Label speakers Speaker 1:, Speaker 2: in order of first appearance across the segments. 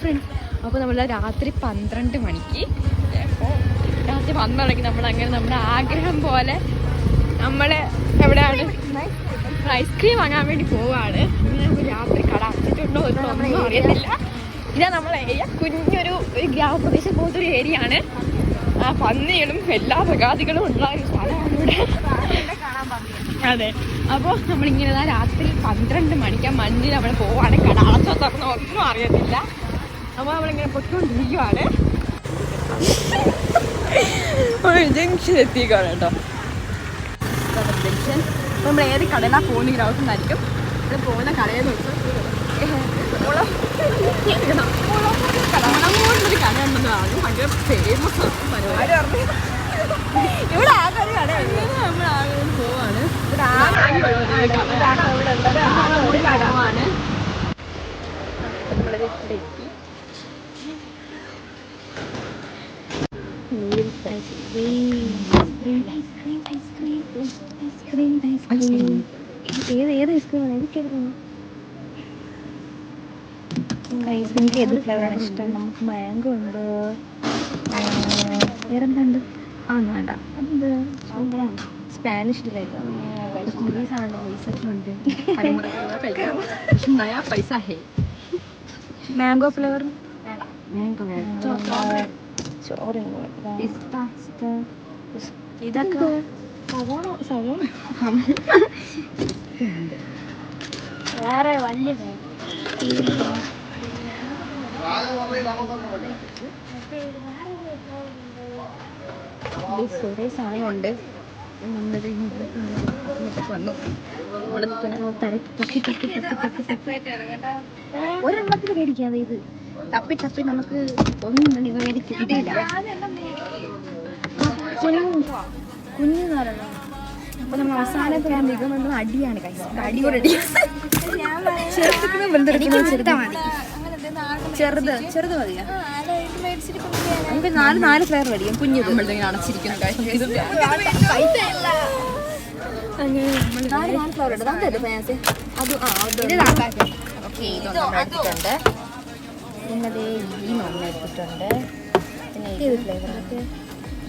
Speaker 1: Friends അപ്പോൾ നമ്മൾ രാത്രി പന്ത്രണ്ട് മണിക്ക് രാത്രി പന്ത്രണ്ട് നമ്മൾ അങ്ങനെ നമ്മുടെ ആഗ്രഹം പോലെ നമ്മൾ എവിടെയാണ്? ഐസ്ക്രീം വാങ്ങാൻ വേണ്ടി പോവാണ്. രാത്രി കട അടച്ചിട്ടുണ്ടോ അറിയത്തില്ല. ഇതാ നമ്മളെ ഏരിയ കുഞ്ഞൊരു ഒരു ഗ്രാമപ്രദേശം പോലത്തെ ഒരു ഏരിയ ആണ്. ആ പന്നികളും എല്ലാ പ്രകാതികളും ഉണ്ടായ സ്ഥലമാണ് ഇവിടെ. അതെ. അപ്പോൾ നമ്മളിങ്ങനെ രാത്രി പന്ത്രണ്ട് മണിക്ക് മഞ്ഞിൽ അവിടെ പോവാണ്. കട അടച്ചോ തുറന്നോ ഒന്നും അറിയത്തില്ല. അപ്പോൾ നമ്മളിങ്ങനെ പൊട്ടുകൊണ്ടിരിക്കുവാണ് ജംഗ്ഷൻ എത്തിക്കാണ് കേട്ടോ. ജംഗ്ഷൻ നമ്മൾ ഏത് കടലാ പോകുന്ന ഗ്രൗണ്ടായിരിക്കും ഇവിടെ പോകുന്ന കടയിൽ ഒരു കട. ഉണ്ടെന്നാണ് ഭയങ്കര ഫേമസ് ആണ് ഇവിടെ ആകെ കടയാണ് നമ്മൾ ആകെ പോവാണ്. ഇവിടെ ആകെ ഒരു കടമാണ് നമ്മളിത് ഇവിടെ എത്തി
Speaker 2: ഏത് ഏത് ഐസ്ക്രീമാണ് എനിക്കറിയാം മാംഗോ ഫ്ലേവർ ഇതൊക്കെ സവോള സവോള വേറെ വലിയ
Speaker 1: കുറേ സാധനമുണ്ട്. നമ്മളിത് വന്നു. ഇവിടെ
Speaker 2: ഒരെണ്ണത്തിന് മേടിക്കാതെ ഇത് തപ്പി തപ്പി നമുക്ക് ഒന്നും മേടിക്കില്ല കുഞ്ഞു നാലെണ്ണം അപ്പൊ നമ്മൾ അവസാനത്തെ ഒരു നിഗമനം അടിയാണ് കഴിച്ചത് അടിയോടെ അടി ചെറുതുക്കുന്നത് വലുതെടുക്കുന്നത് ചെറുതാ. മതി ചെറുത് ചെറുത് മതിയാ നമുക്ക് നാല് നാല് ഫ്ലെയർ മേടിക്കും കുഞ്ഞു
Speaker 1: നമ്മളിങ്ങനെ അടച്ചിരിക്കുന്ന
Speaker 2: അങ്ങനെ നാല് നാല് ഫ്ലേവർ ഉണ്ട് നമുക്ക് ഫാൻസി അത് ആ അത്
Speaker 1: ഓക്കെ ഇതൊന്നും നമ്മൾ എടുത്തിട്ടുണ്ട്. പിന്നെ ദേ ഈ നമ്മൾ എടുത്തിട്ടുണ്ട്. പിന്നെ
Speaker 2: ഇത് ഫ്ലേവർ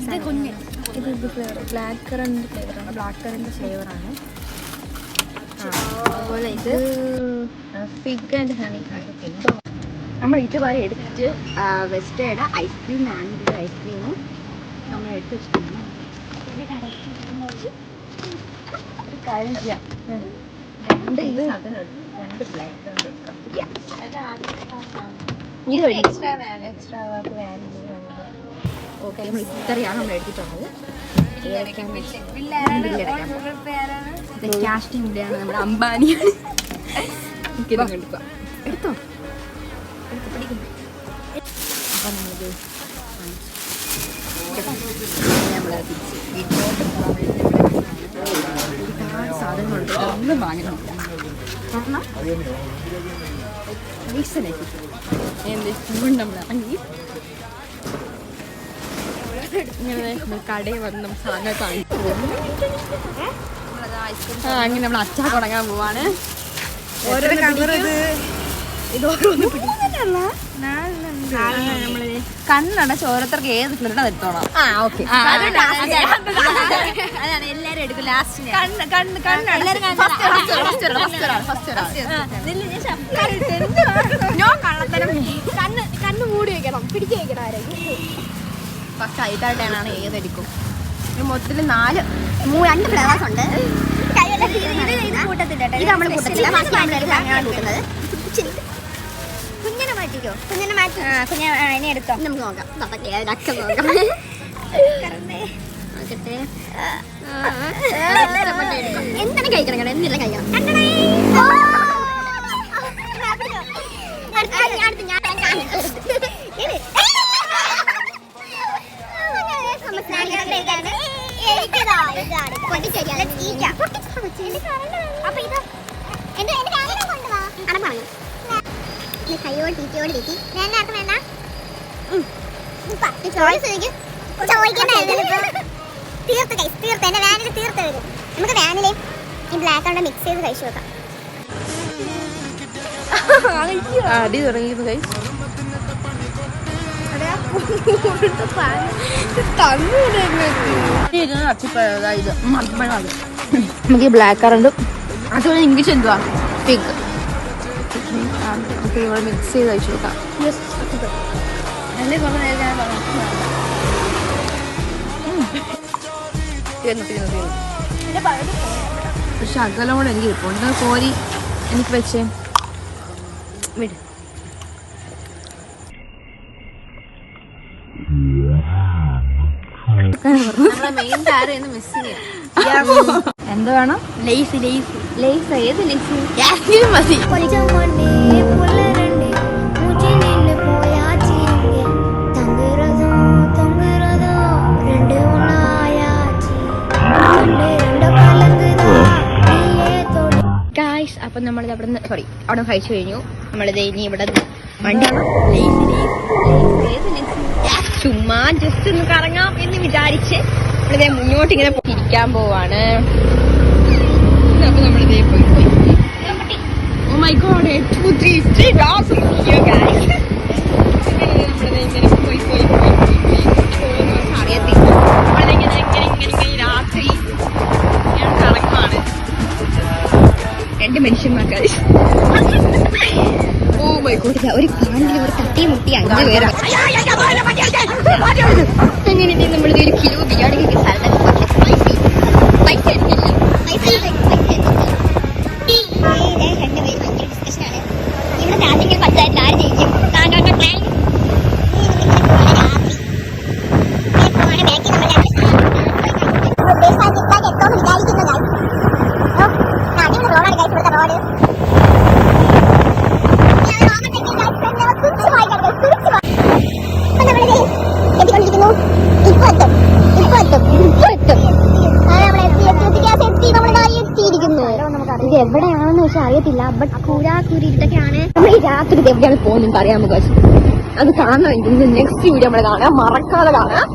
Speaker 2: ഇത് കുഞ്ഞ്. ഇത് ഇത് ഫ്ലേവർ ബ്ലാക്ക് കറണ്ട് ഫ്ലേവറാണ് ബ്ലാക്ക് കറണ്ട് ഫ്ലേവറാണ് അതുപോലെ ഇത്
Speaker 1: ഫിഗ് ആൻഡ് ഹണി നമ്മൾ ഇതുവരെ എടുത്തിട്ട് വെസ്റ്റേഡ് ഐസ്ക്രീം വാങ്ങിയിട്ട് ഐസ്ക്രീമും നമ്മൾ എടുത്ത് വെച്ചിട്ടുണ്ട്. കാര്യം ചെയ്യാം. രണ്ട് ഇത് രണ്ട് ബ്ലാക്ക് ഇത് ഓക്കെ നമ്മൾ ഇത്രയാണ് നമ്മൾ എടുത്തിട്ടുള്ളത്. കാസ്റ്റിംഗ് ഇവിടെയാണ് നമ്മുടെ അംബാനിയാണ് എടുക്കാം. എടുത്തോ? എടുത്ത് പിടിക്കും അപ്പം നമ്മളത് തിരിച്ച് വീട്ടിലോട്ട് ഒരുപാട് സാധനങ്ങളുണ്ട് ഒന്നും വാങ്ങണം കാരണം എന്ത് നമ്മൾ ഇറങ്ങി ഇങ്ങനെ കടയിൽ വന്ന് സാധനം കാണിച്ചു ആ അങ്ങനെ നമ്മൾ അച്ചാ തുടങ്ങാൻ പോവാണ്. ഓരോ
Speaker 2: കണ്ണടച്ച് ഓരോരുത്തർക്ക് ഏത്
Speaker 1: ഓക്കെ
Speaker 2: അതാണ്. എല്ലാരും എടുക്കും ലാസ്റ്റ് കണ്ണ്. കണ്ണ് മൂടി വെക്കണം. പിടിച്ചു വെക്കണം ആരെങ്കിലും.
Speaker 1: ഫസ്റ്റ് ഐറ്റായിട്ടാണ് ഏതെടുക്കും മൊത്തത്തിൽ നാല് രണ്ട് ഫ്ലേവേഴ്സ് ഉണ്ട്
Speaker 2: ഇത്
Speaker 1: ഇത് നമ്മൾ കൂട്ടത്തില്ല ബാക്കി നമ്മളെടുത്ത് കൂട്ടുന്നത്
Speaker 2: കുഞ്ഞിനെ മാറ്റിക്കോ കുഞ്ഞിനെ മാറ്റി കുഞ്ഞിനെ ഇനി എടുത്തോ
Speaker 1: നമുക്ക് നോക്കാം ഏതൊക്കെ നോക്കാം നോക്കട്ടെ എന്താണ് കഴിക്കണം കേട്ടോ എന്തെല്ലാം കഴിക്കണം
Speaker 3: കൈയോട് തീറ്റയോട് തീറ്റി വേണ്ട. വേണ്ട ചോയ്സ് തീർത്ത് കൈ തീർത്ത്. എന്റെ വാനിൽ തീർത്ത് വരും നമുക്ക് വാനിലെ ഈ ബ്ലാക്ക് അവിടെ മിക്സ് ചെയ്ത് കഴിച്ചു നോക്കാം
Speaker 2: അടി തുടങ്ങിയത് കൈ
Speaker 4: നമുക്ക് ഈ ബ്ലാക്ക് കറണ്ടും അതുപോലെ ഇംഗ്ലീഷ് എന്തുവാ പിഗ് മിക്സ് ചെയ്ത് കഴിച്ചു പക്ഷെ അകലോടെ എനിക്ക് ഇരിപ്പുണ്ട് കോരി എനിക്ക് വെച്ചേ വിട് എന്ത്
Speaker 1: ഗായ്സ് അപ്പം നമ്മളിത് അവിടെ നിന്ന് സോറി അവിടെ കഴിച്ചു കഴിഞ്ഞു. നമ്മളിത് ഇനി ഇവിടെ വണ്ടി ലേസ് ലേസ് ലേസ് ഏത് ലേസ് ചുമ്മാ ജസ്റ്റ് ഒന്ന് കറങ്ങാം എന്ന് വിചാരിച്ച് നമ്മളിതേ മുന്നോട്ട് ഇങ്ങനെ ഇരിക്കാൻ പോവാണ് പോയി രണ്ട് മനുഷ്യന്മാർക്ക് ഓ മൈ ഗോഡ് ഒരു കാണ്ടിൽ ഒരു തട്ടി മുട്ടി അഞ്ച് പേരാണ് നമ്മൾ ഒരു കിലോ ബിരിയാണി കഴിക്കുന്ന സ്ഥലത്തൊക്കെ
Speaker 5: അറിയത്തില്ല ബട്ട് കൂരാ കൂരിട്ടൊക്കെയാണ്
Speaker 1: നമ്മൾ ഈ രാത്രി എവിടെയാണ് പോകുന്നത് പറയാം നമുക്ക് അത് കാണാൻ നെക്സ്റ്റ് വീഡിയോ നമ്മൾ കാണാം. മറക്കാതെ കാണാം.